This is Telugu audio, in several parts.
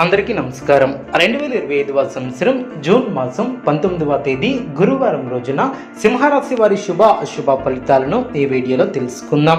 అందరికీ నమస్కారం. రెండు వేల ఇరవై ఐదవ సంవత్సరం జూన్ మాసం పంతొమ్మిదవ తేదీ గురువారం రోజున సింహరాశి వారి శుభ అశుభ ఫలితాలను ఈ వీడియోలో తెలుసుకుందాం.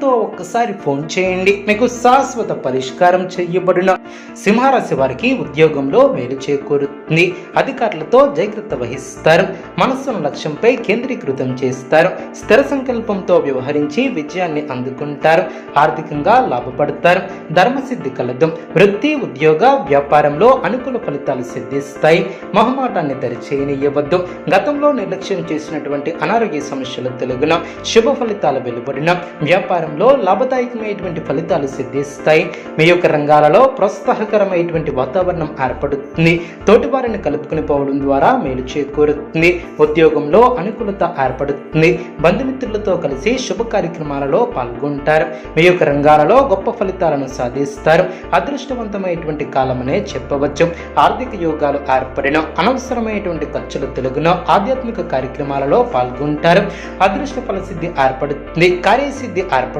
నమ్మకంతో ఒక్కసారి ఫోన్ చేయండి. మీకు శాశ్వత పరిష్కారం చేయబడిన సింహరాశి వారికి ఉద్యోగంలో మేలు చేకూరుతుంది. అధికారులతో జాగ్రత్త వహిస్తారు. మనస్సును లక్ష్యంపై కేంద్రీకృతం చేస్తారు. స్థిర సంకల్పంతో వ్యవహరించి విజయాన్ని అందుకుంటారు. ఆర్థికంగా లాభపడతారు. ధర్మసిద్ధి కలదు. వృత్తి ఉద్యోగ వ్యాపారంలో అనుకూల ఫలితాలు సిద్ధిస్తాయి. మొహమాటాన్ని దరిచేయనివ్వద్దు. గతంలో నిర్లక్ష్యం చేసినటువంటి అనారోగ్య సమస్యలు తెలుగున శుభ ఫలితాలు వెలువడిన వ్యాపారం వ్యాపారంలో లాభదాయకమైనటువంటి ఫలితాలు సిద్ధిస్తాయి. మీ యొక్క రంగాలలో ప్రోత్సాహకరమైనటువంటి వాతావరణం ఏర్పడుతుంది. తోటివారిని కలుపుకుని పోవడం ద్వారా మేలు చేకూరుతుంది. ఉద్యోగంలో అనుకూలత ఏర్పడుతుంది. బంధుమిత్రులతో కలిసి శుభ కార్యక్రమాలలో పాల్గొంటారు. మీ యొక్క రంగాలలో గొప్ప ఫలితాలను సాధిస్తారు. అదృష్టవంతమైనటువంటి కాలమనే చెప్పవచ్చు. ఆర్థిక యోగాలు ఏర్పడిన అనవసరమైనటువంటి ఖర్చులు తెలుగున ఆధ్యాత్మిక కార్యక్రమాలలో పాల్గొంటారు. అదృష్ట ఫలసిద్ధి ఏర్పడుతుంది. కార్యసిద్ధి ఏర్పడుతుంది.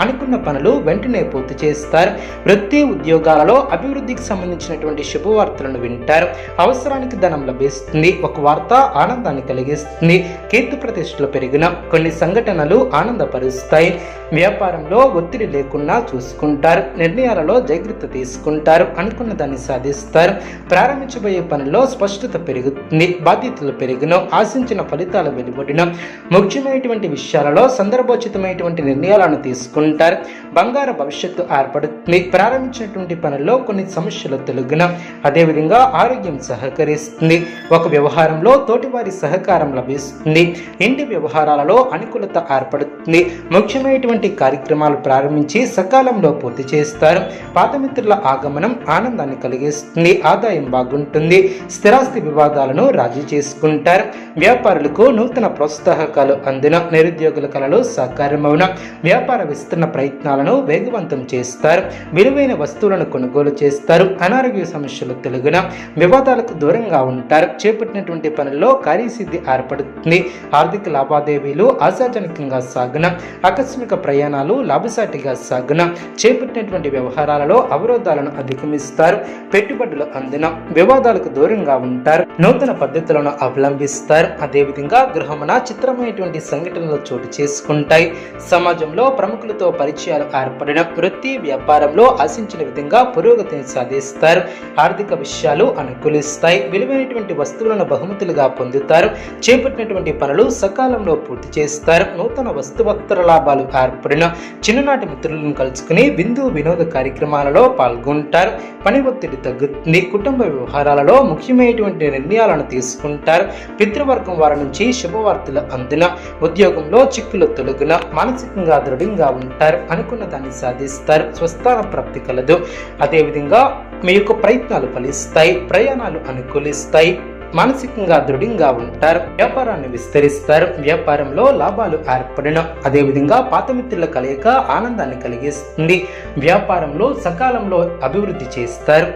అనుకున్న పనులు వెంటనే పూర్తి చేస్తారు. వృత్తి ఉద్యోగాలలో అభివృద్ధికి సంబంధించినటువంటి శుభవార్తలను వింటారు. అవసరానికి ధనం లభిస్తుంది. ఒక వార్త ఆనందాన్ని కలిగిస్తుంది. కీర్తి ప్రతిష్టలు పెరిగిన కొన్ని సంఘటనలు ఆనందపరుస్తాయి. వ్యాపారంలో ఒత్తిడి లేకుండా చూసుకుంటారు. నిర్ణయాలలో జాగ్రత్త తీసుకుంటారు. అనుకున్న దాన్ని సాధిస్తారు. ప్రారంభించబోయే పనిలో స్పష్టత పెరుగుతుంది. బాధ్యతలు పెరిగిన ఆశించిన ఫలితాలు వెలువడిన ముఖ్యమైనటువంటి విషయాలలో సందర్భోచితమైనటువంటి నిర్ణయాలను తీసుకుంటారు. బంగారు భవిష్యత్తు ఏర్పడుతుంది. ప్రారంభించినటువంటి పనుల్లో కొన్ని సమస్యలు తొలగిన అదేవిధంగా ఆరోగ్యం సహకరిస్తుంది. ఒక వ్యవహారంలో తోటివారి సహకారం లభిస్తుంది. ఇంటి వ్యవహారాలలో అనుకూలత ఏర్పడుతుంది. ముఖ్యమైనటువంటి కార్యక్రమాలు ప్రారంభించి సకాలంలో పూర్తి చేస్తారు. పాత మిత్రుల ఆగమనం ఆనందాన్ని కలిగిస్తుంది. ఆదాయం బాగుంటుంది. స్థిరాస్తి వివాదాలను రాజీ చేసుకుంటారు. వ్యాపారులకు నూతన ప్రోత్సాహకాలు అందిన నిరుద్యోగుల కళలు సాకారమవున. వ్యాపార వ్యాపార విస్తరణ ప్రయత్నాలను వేగవంతం చేస్తారు. విలువైన వస్తువులను కొనుగోలు చేస్తారు. అనారోగ్య సమస్యలు తెలుగున వివాదాలకు దూరంగా ఉంటారు. చేపట్టినటువంటి పనుల్లో కార్యసిద్ధి ఏర్పడుతుంది. ఆర్థిక లావాదేవీలు ఆశాజనకంగా సాగున ఆకస్మిక ప్రయాణాలు లాభసాటిగా సాగున చేపట్టినటువంటి వ్యవహారాలలో అవరోధాలను అధిగమిస్తారు. పెట్టుబడులు అందిన వివాదాలకు దూరంగా ఉంటారు. నూతన పద్ధతులను అవలంబిస్తారు. అదేవిధంగా గృహమున చిత్రమైనటువంటి సంఘటనలు చోటు చేసుకుంటాయి. సమాజంలో ప్రముఖులతో పరిచయాలు ఏర్పడిన వృత్తి వ్యాపారంలో ఆశించిన విధంగా పురోగతిని సాధిస్తారు. ఆర్థిక విషయాలు అనుకూలిస్తాయి. విలువైనటువంటి వస్తువులను బహుమతులుగా పొందుతారు. చేపట్టినటువంటి పనులు సకాలంలో పూర్తి చేస్తారు. నూతన వస్తువత్తర లాభాలు ఏర్పడిన చిన్ననాటి మిత్రులను కలుసుకుని విందు వినోద కార్యక్రమాలలో పాల్గొంటారు. పని ఒత్తిడి తగ్గుతుంది. కుటుంబ వ్యవహారాలలో ముఖ్యమైనటువంటి నిర్ణయాలను తీసుకుంటారు. పితృవర్గం వారి నుంచి శుభవార్తలు అందిన ఉద్యోగంలో చిక్కులు తొలగిన మానసికంగా దృఢంగా ఉంటారు అనుకున్న దాన్ని సాధిస్తారు స్వస్థాన ప్రాప్తి కలదు. అదేవిధంగా మీ యొక్క ప్రయత్నాలు ఫలిస్తాయి ప్రయాణాలు అనుకూలిస్తాయి మానసికంగా దృఢంగా ఉంటారు వ్యాపారాన్ని విస్తరిస్తారు వ్యాపారంలో లాభాలు ఏర్పడిన. అదేవిధంగా పాత మిత్రుల కలయిక ఆనందాన్ని కలిగిస్తుంది వ్యాపారంలో సకాలంలో అభివృద్ధి చేస్తారు.